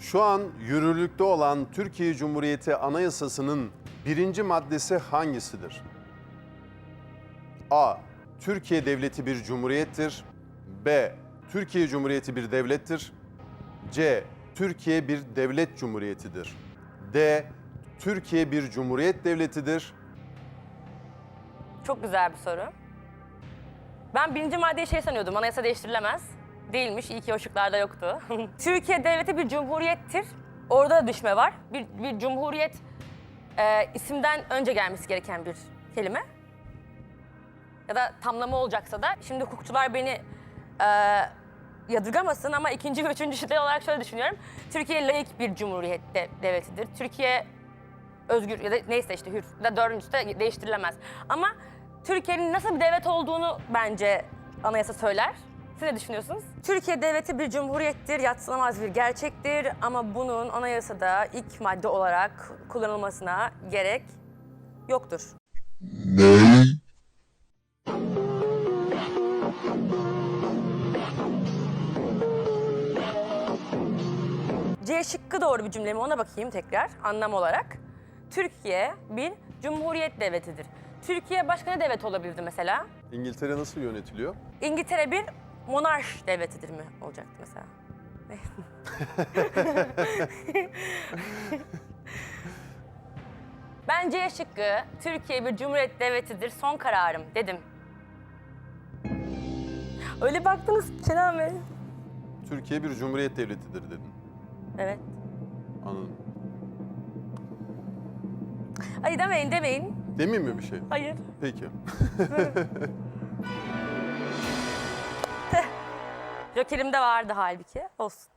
Şu an yürürlükte olan Türkiye Cumhuriyeti Anayasası'nın birinci maddesi hangisidir? A. Türkiye Devleti bir cumhuriyettir. B. Türkiye Cumhuriyeti bir devlettir. C. Türkiye bir devlet cumhuriyetidir. D. Türkiye bir cumhuriyet devletidir. Çok güzel bir soru. Ben birinci maddeyi şey sanıyordum, anayasa değiştirilemez. Değilmiş, iyi ki o şıklarda yoktu. Türkiye devleti bir cumhuriyettir. Orada da düşme var. Bir, bir cumhuriyet e, isimden önce gelmesi gereken bir kelime. Ya da tamlama olacaksa da, şimdi hukukçular beni e, yadırgamasın ama ikinci ve üçüncü şık olarak şöyle düşünüyorum. Türkiye layık bir cumhuriyet de- devletidir. Türkiye özgür ya da neyse işte hür da dördüncüsü de değiştirilemez. Ama Türkiye'nin nasıl bir devlet olduğunu bence anayasa söyler. Siz ne düşünüyorsunuz? Türkiye devleti bir cumhuriyettir, yatsınamaz bir gerçektir ama bunun anayasada ilk madde olarak kullanılmasına gerek yoktur. C şıkkı doğru bir cümle mi ona bakayım tekrar anlam olarak. Türkiye bir cumhuriyet devletidir. Türkiye başka ne devlet olabilirdi mesela? İngiltere nasıl yönetiliyor? İngiltere bir monarş devletidir mi olacaktı mesela? Ne? ben C şıkkı Türkiye bir cumhuriyet devletidir son kararım dedim. Öyle baktınız Kenan Bey. Türkiye bir cumhuriyet devletidir dedin. Evet. Anladım. Hayır demeyin demeyin. Demeyeyim mi bir şey? Hayır. Peki. Joker'im de vardı halbuki. Olsun.